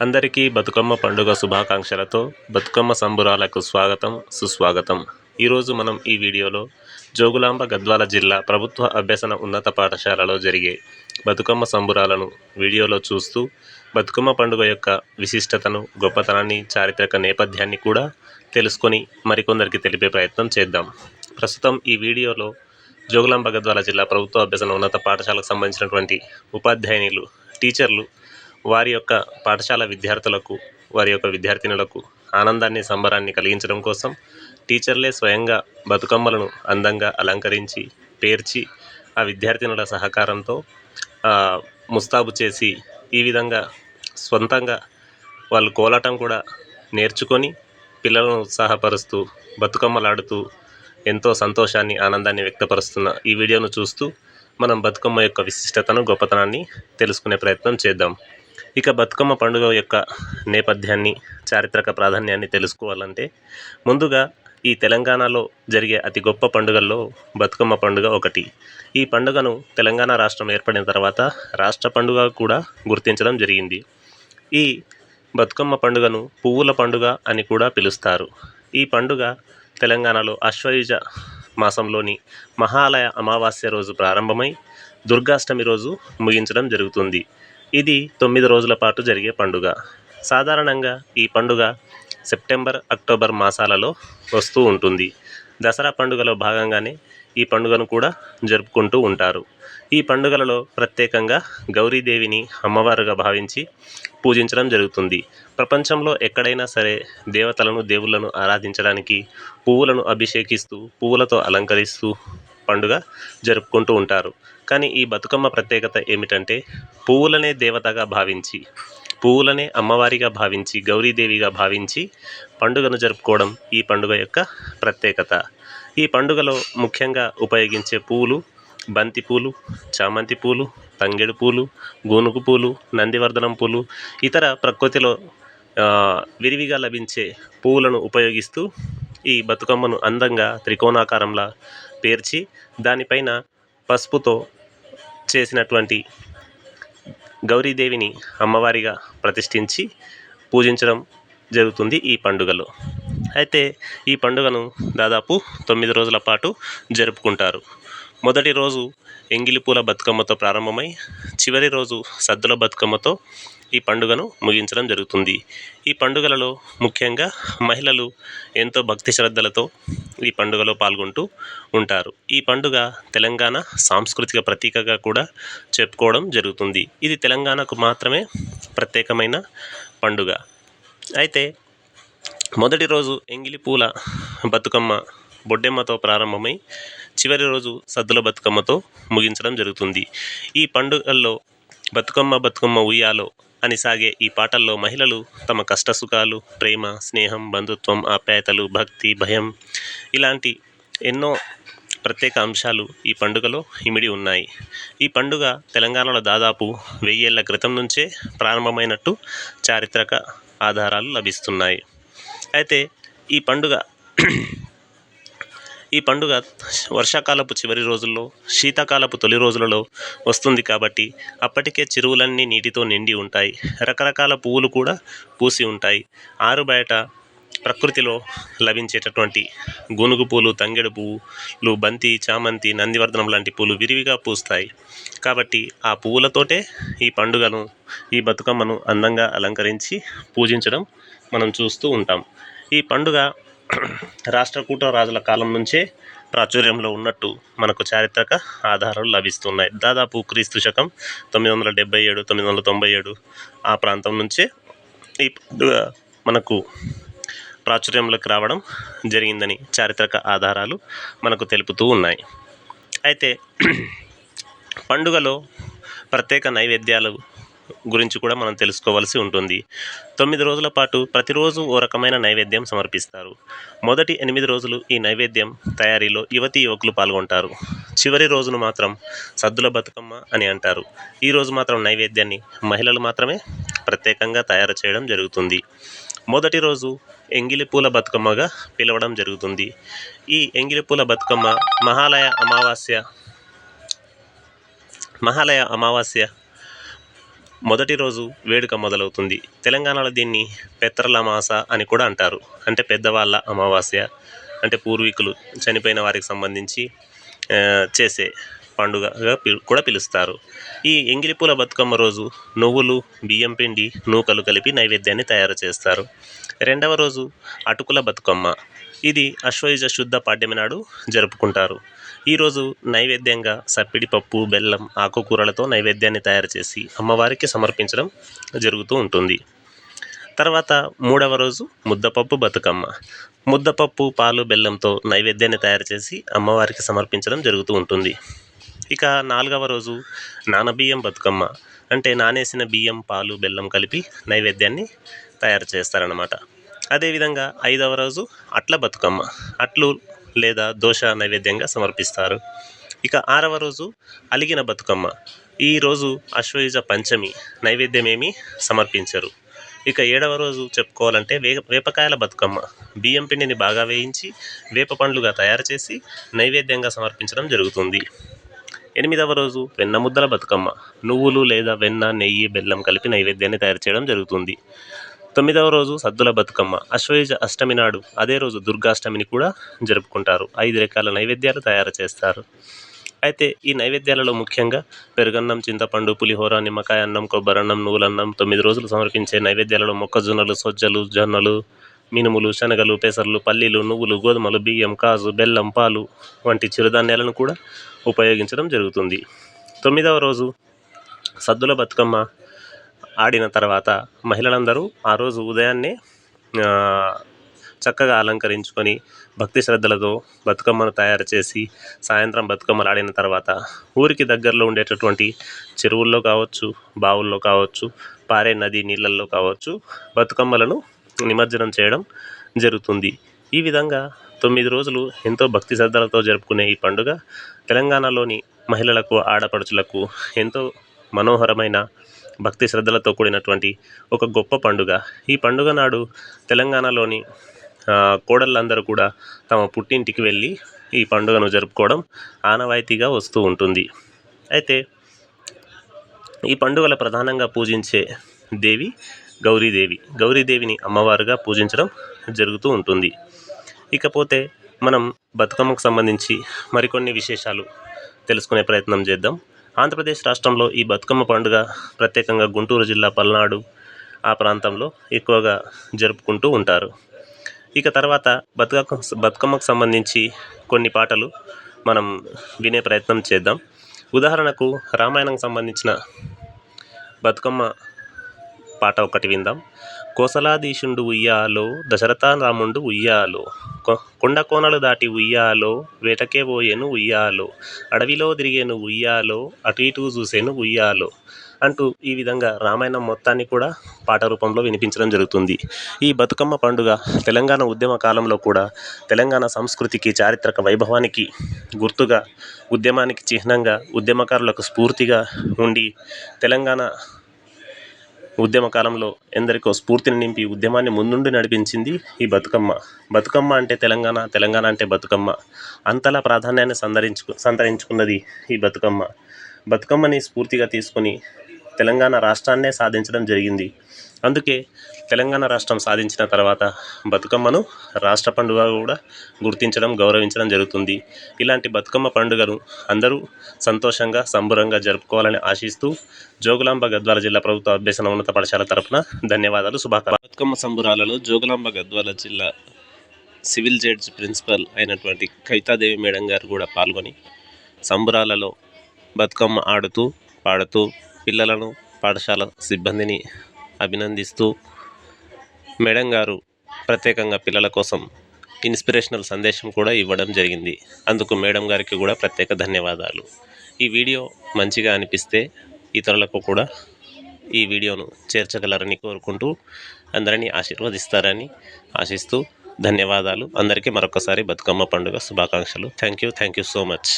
అందరికీ బతుకమ్మ పండుగ శుభాకాంక్షలతో బతుకమ్మ సంబురాలకు స్వాగతం సుస్వాగతం. ఈరోజు మనం ఈ వీడియోలో జోగులాంబ గద్వాల జిల్లా ప్రభుత్వ అభ్యసన ఉన్నత పాఠశాలలో జరిగే బతుకమ్మ సంబురాలను వీడియోలో చూస్తూ బతుకమ్మ పండుగ యొక్క విశిష్టతను గొప్పతనాన్ని చారిత్రక నేపథ్యాన్ని కూడా తెలుసుకొని మరికొందరికి తెలిపే ప్రయత్నం చేద్దాం. ప్రస్తుతం ఈ వీడియోలో జోగులాంబ గద్వాల జిల్లా ప్రభుత్వ అభ్యసన ఉన్నత పాఠశాలకు సంబంధించినటువంటి ఉపాధ్యాయునిలు టీచర్లు వారి యొక్క పాఠశాల విద్యార్థులకు వారి యొక్క విద్యార్థినులకు ఆనందాన్ని సంబరాన్ని కలిగించడం కోసం టీచర్లే స్వయంగా బతుకమ్మలను అందంగా అలంకరించి పేర్చి ఆ విద్యార్థినుల సహకారంతో ముస్తాబు చేసి ఈ విధంగా సొంతంగా వాళ్ళు కోలాటం కూడా నేర్చుకొని పిల్లలను ఉత్సాహపరుస్తూ బతుకమ్మలాడుతూ ఎంతో సంతోషాన్ని ఆనందాన్ని వ్యక్తపరుస్తున్న ఈ వీడియోను చూస్తూ మనం బతుకమ్మ యొక్క విశిష్టతను గొప్పతనాన్ని తెలుసుకునే ప్రయత్నం చేద్దాం. ఇక బతుకమ్మ పండుగ యొక్క నేపథ్యాన్ని చారిత్రక ప్రాధాన్యాన్ని తెలుసుకోవాలంటే ముందుగా ఈ తెలంగాణలో జరిగే అతి గొప్ప పండుగల్లో బతుకమ్మ పండుగ ఒకటి. ఈ పండుగను తెలంగాణ రాష్ట్రం ఏర్పడిన తర్వాత రాష్ట్ర పండుగ కూడా గుర్తించడం జరిగింది. ఈ బతుకమ్మ పండుగను పువ్వుల పండుగ అని కూడా పిలుస్తారు. ఈ పండుగ తెలంగాణలో అశ్వయుజ మాసంలోని మహాలయ అమావాస్య రోజు ప్రారంభమై దుర్గాష్టమి రోజు ముగించడం జరుగుతుంది. ఇది తొమ్మిది రోజుల పాటు జరిగే పండుగ. సాధారణంగా ఈ పండుగ సెప్టెంబర్ అక్టోబర్ మాసాలలో వస్తూ ఉంటుంది. దసరా పండుగలో భాగంగానే ఈ పండుగను కూడా జరుపుకుంటూ ఉంటారు. ఈ పండుగలలో ప్రత్యేకంగా గౌరీదేవిని అమ్మవారుగా భావించి పూజించడం జరుగుతుంది. ప్రపంచంలో ఎక్కడైనా సరే దేవతలను దేవుళ్ళను ఆరాధించడానికి పువ్వులను అభిషేకిస్తూ పువ్వులతో అలంకరిస్తూ పండుగ జరుపుకుంటూ ఉంటారు. కానీ ఈ బతుకమ్మ ప్రత్యేకత ఏమిటంటే పువ్వులనే దేవతగా భావించి పువ్వులనే అమ్మవారిగా భావించి గౌరీదేవిగా భావించి పండుగను జరుపుకోవడం ఈ పండుగ యొక్క ప్రత్యేకత. ఈ పండుగలో ముఖ్యంగా ఉపయోగించే పువ్వులు బంతి పూలు చామంతి పూలు తంగెడు పూలు గోనుగు పూలు నందివర్ధనం పూలు ఇతర ప్రకృతిలో విరివిగా లభించే పువ్వులను ఉపయోగిస్తూ ఈ బతుకమ్మను అందంగా త్రికోణాకారంలా పేర్చి దానిపైన పసుపుతో చేసినటువంటి గౌరీదేవిని అమ్మవారిగా ప్రతిష్ఠించి పూజించడం జరుగుతుంది ఈ పండుగలో. అయితే ఈ పండుగను దాదాపు తొమ్మిది రోజుల పాటు జరుపుకుంటారు. మొదటి రోజు ఎంగిలిపూల బతుకమ్మతో ప్రారంభమై చివరి రోజు సద్దుల బతుకమ్మతో ఈ పండుగను ముగించడం జరుగుతుంది. ఈ పండుగలలో ముఖ్యంగా మహిళలు ఎంతో భక్తి శ్రద్ధలతో ఈ పండుగలో పాల్గొంటూ ఉంటారు. ఈ పండుగ తెలంగాణ సాంస్కృతిక ప్రతీకగా కూడా చెప్పుకోవడం జరుగుతుంది. ఇది తెలంగాణకు మాత్రమే ప్రత్యేకమైన పండుగ. అయితే మొదటి రోజు ఎంగిలి పూల బతుకమ్మ బొడ్డెమ్మతో ప్రారంభమై చివరి రోజు సద్దుల బతుకమ్మతో ముగించడం జరుగుతుంది. ఈ పండుగల్లో బతుకమ్మ బతుకమ్మ ఉయ్యాలో అని సాగే ఈ పాటల్లో మహిళలు తమ కష్టసుఖాలు ప్రేమ స్నేహం బంధుత్వం ఆప్యాయతలు భక్తి భయం ఇలాంటి ఎన్నో ప్రత్యేక అంశాలు ఈ పండుగలో ఇమిడి ఉన్నాయి. ఈ పండుగ తెలంగాణలో దాదాపు వెయ్యేళ్ళ క్రితం నుంచే ప్రారంభమైనట్టు చారిత్రక ఆధారాలు లభిస్తున్నాయి. అయితే ఈ పండుగ ఈ పండుగ వర్షాకాలపు చివరి రోజుల్లో శీతాకాలపు తొలి రోజులలో వస్తుంది కాబట్టి అప్పటికే చెరువులన్నీ నీటితో నిండి ఉంటాయి. రకరకాల పువ్వులు కూడా పూసి ఉంటాయి. ఆరు బయట ప్రకృతిలో లభించేటటువంటి గునుగు పూలు తంగెడు పువ్వులు బంతి చామంతి నందివర్ధనం లాంటి పూలు విరివిగా పూస్తాయి. కాబట్టి ఆ పువ్వులతోటే ఈ పండుగను ఈ బతుకమ్మను అందంగా అలంకరించి పూజించడం మనం చూస్తూ ఉంటాం. ఈ పండుగ రాష్ట్రకూట రాజుల కాలం నుంచే ప్రాచుర్యంలో ఉన్నట్టు మనకు చారిత్రక ఆధారాలు లభిస్తున్నాయి. దాదాపు క్రీస్తు శకం తొమ్మిది వందల డెబ్బై ఏడు తొమ్మిది వందల తొంభై ఏడు ఆ ప్రాంతం నుంచే ఈ మనకు ప్రాచుర్యంలోకి రావడం జరిగిందని చారిత్రక ఆధారాలు మనకు తెలుపుతూ ఉన్నాయి. అయితే పండుగలో ప్రత్యేక నైవేద్యాలు గురించి కూడా మనం తెలుసుకోవాల్సి ఉంటుంది. తొమ్మిది రోజుల పాటు ప్రతిరోజు ఓ రకమైన నైవేద్యం సమర్పిస్తారు. మొదటి ఎనిమిది రోజులు ఈ నైవేద్యం తయారీలో యువతీ యువకులు పాల్గొంటారు. చివరి రోజును మాత్రం సద్దుల బతుకమ్మ అని అంటారు. ఈ రోజు మాత్రం నైవేద్యాన్ని మహిళలు మాత్రమే ప్రత్యేకంగా తయారు చేయడం జరుగుతుంది. మొదటి రోజు ఎంగిలిపూల బతుకమ్మగా పిలవడం జరుగుతుంది. ఈ ఎంగిలిపూల బతుకమ్మ మహాలయ అమావాస్య మహాలయ అమావాస్య మొదటి రోజు వేడుక మొదలవుతుంది. తెలంగాణలో దీన్ని పెత్రలమాస అని కూడా అంటారు. అంటే పెద్దవాళ్ళ అమావాస్య అంటే పూర్వీకులు చనిపోయిన వారికి సంబంధించి చేసే పండుగగా కూడా పిలుస్తారు. ఈ ఎంగిలిపూల బతుకమ్మ రోజు నువ్వులు బియ్యం పిండి నూకలు కలిపి నైవేద్యాన్ని తయారు చేస్తారు. రెండవ రోజు అటుకుల బతుకమ్మ. ఇది అశ్వయుజ శుద్ధ పాడ్యమి నాడు జరుపుకుంటారు. ఈరోజు నైవేద్యంగా సప్పిడి పప్పు బెల్లం ఆకుకూరలతో నైవేద్యాన్ని తయారు చేసి అమ్మవారికి సమర్పించడం జరుగుతూ ఉంటుంది. తర్వాత మూడవ రోజు ముద్దపప్పు బతుకమ్మ. ముద్దపప్పు పాలు బెల్లంతో నైవేద్యాన్ని తయారు చేసి అమ్మవారికి సమర్పించడం జరుగుతూ ఉంటుంది. ఇక నాలుగవ రోజు నానబియ్యం బతుకమ్మ. అంటే నానేసిన బియ్యం పాలు బెల్లం కలిపి నైవేద్యాన్ని తయారు చేస్తారన్నమాట. అదేవిధంగా ఐదవ రోజు అట్ల బతుకమ్మ. అట్లు లేదా దోశ నైవేద్యంగా సమర్పిస్తారు. ఇక ఆరవ రోజు అలిగిన బతుకమ్మ. ఈ రోజు అశ్వయుజ పంచమి. నైవేద్యం ఏమీ సమర్పించరు. ఇక ఏడవ రోజు చెప్పుకోవాలంటే వేగ వేపకాయల బతుకమ్మ. బియ్యం పిండిని బాగా వేయించి వేప పండ్లుగా తయారు చేసి నైవేద్యంగా సమర్పించడం జరుగుతుంది. ఎనిమిదవ రోజు వెన్న ముద్దల బతుకమ్మ. నువ్వులు లేదా వెన్న నెయ్యి బెల్లం కలిపి నైవేద్యాన్ని తయారు చేయడం జరుగుతుంది. తొమ్మిదవ రోజు సద్దుల బతుకమ్మ. అశ్వయుజ అష్టమి నాడు అదే రోజు దుర్గాష్టమిని కూడా జరుపుకుంటారు. ఐదు రకాల నైవేద్యాలు తయారు చేస్తారు. అయితే ఈ నైవేద్యాలలో ముఖ్యంగా పెరుగన్నం చింతపండు పులిహోర నిమ్మకాయ అన్నం కొబ్బరన్నం నువ్వులన్నం తొమ్మిది రోజులు సమర్పించే నైవేద్యాలలో మొక్కజొన్నలు సొజ్జలు జొన్నలు మినుములు శనగలు పెసర్లు పల్లీలు నువ్వులు గోధుమలు బియ్యం కాజు బెల్లం పాలు వంటి చిరుధాన్యాలను కూడా ఉపయోగించడం జరుగుతుంది. తొమ్మిదవ రోజు సద్దుల బతుకమ్మ ఆడిన తర్వాత మహిళలందరూ ఆ రోజు ఉదయాన్నే చక్కగా అలంకరించుకొని భక్తి శ్రద్ధలతో బతుకమ్మను తయారు చేసి సాయంత్రం బతుకమ్మలు ఆడిన తర్వాత ఊరికి దగ్గరలో ఉండేటటువంటి చెరువుల్లో కావచ్చు బావుల్లో కావచ్చు పారే నది నీళ్ళల్లో కావచ్చు బతుకమ్మలను నిమజ్జనం చేయడం జరుగుతుంది. ఈ విధంగా తొమ్మిది రోజులు ఎంతో భక్తి శ్రద్ధలతో జరుపుకునే ఈ పండుగ తెలంగాణలోని మహిళలకు ఆడపడుచులకు ఎంతో మనోహరమైన భక్తి శ్రద్ధలతో కూడినటువంటి ఒక గొప్ప పండుగ. ఈ పండుగ నాడు తెలంగాణలోని కోడళ్ళందరూ కూడా తమ పుట్టింటికి వెళ్ళి ఈ పండుగను జరుపుకోవడం ఆనవాయితీగా వస్తూ ఉంటుంది. అయితే ఈ పండుగల ప్రధానంగా పూజించే దేవి గౌరీదేవి. గౌరీదేవిని అమ్మవారుగా పూజించడం జరుగుతూ ఉంటుంది. ఇకపోతే మనం బతుకమ్మకు సంబంధించి మరికొన్ని విశేషాలు తెలుసుకునే ప్రయత్నం చేద్దాం. ఆంధ్రప్రదేశ్ రాష్ట్రంలో ఈ బతుకమ్మ పండుగ ప్రత్యేకంగా గుంటూరు జిల్లా పల్నాడు ఆ ప్రాంతంలో ఎక్కువగా జరుపుకుంటూ ఉంటారు. ఇక తర్వాత బతుకమ్మ బతుకమ్మకు సంబంధించి కొన్ని పాటలు మనం వినే ప్రయత్నం చేద్దాం. ఉదాహరణకు రామాయణంకు సంబంధించిన బతుకమ్మ పాట ఒకటి విందాం. కోసలాదీశుండు ఉయ్యాలో దశరథ రాముండు ఉయ్యాలో కొండ కోనలు దాటి ఉయ్యాలో వేటకే పోయేను ఉయ్యాలో అడవిలో తిరిగేను ఉయ్యాలో అటు ఇటు చూసేను ఉయ్యాలో అంటూ ఈ విధంగా రామాయణం మొత్తాన్ని కూడా పాట రూపంలో వినిపించడం జరుగుతుంది. ఈ బతుకమ్మ పండుగ తెలంగాణ ఉద్యమ కాలంలో కూడా తెలంగాణ సంస్కృతికి చారిత్రక వైభవానికి గుర్తుగా ఉద్యమానికి చిహ్నంగా ఉద్యమకారులకు స్ఫూర్తిగా ఉండి తెలంగాణ ఉద్యమ కాలంలో ఎందరికో స్ఫూర్తిని నింపి ఉద్యమాన్ని ముందుండి నడిపించింది ఈ బతుకమ్మ. బతుకమ్మ అంటే తెలంగాణ తెలంగాణ అంటే బతుకమ్మ. అంతలా ప్రాధాన్యాన్ని సంతరించుకు సంతరించుకున్నది ఈ బతుకమ్మ. బతుకమ్మని స్ఫూర్తిగా తీసుకొని తెలంగాణ రాష్ట్రాన్నే సాధించడం జరిగింది. అందుకే తెలంగాణ రాష్ట్రం సాధించిన తర్వాత బతుకమ్మను రాష్ట్ర పండుగ కూడా గుర్తించడం గౌరవించడం జరుగుతుంది. ఇలాంటి బతుకమ్మ పండుగను అందరూ సంతోషంగా సంబురంగా జరుపుకోవాలని ఆశిస్తూ జోగులాంబ గద్వాల జిల్లా ప్రభుత్వ అభ్యసన ఉన్నత పాఠశాల తరపున ధన్యవాదాలు శుభాకాంక్షలు. బతుకమ్మ సంబురాలలో జోగులాంబ గద్వాల జిల్లా సివిల్ జడ్జ్ ప్రిన్సిపల్ అయినటువంటి కవితాదేవి మేడం గారు కూడా పాల్గొని సంబురాలలో బతుకమ్మ ఆడుతూ పాడుతూ పిల్లలను పాఠశాల సిబ్బందిని అభినందిస్తూ మేడం గారు ప్రత్యేకంగా పిల్లల కోసం ఇన్స్పిరేషనల్ సందేశం కూడా ఇవ్వడం జరిగింది. అందుకు మేడం గారికి కూడా ప్రత్యేక ధన్యవాదాలు. ఈ వీడియో మంచిగా అనిపిస్తే ఇతరులకు కూడా ఈ వీడియోను చేర్చగలరని కోరుకుంటూ అందరినీ ఆశీర్వదిస్తారని ఆశిస్తూ ధన్యవాదాలు. అందరికీ మరొకసారి బతుకమ్మ పండుగ శుభాకాంక్షలు. Thank you thank you so much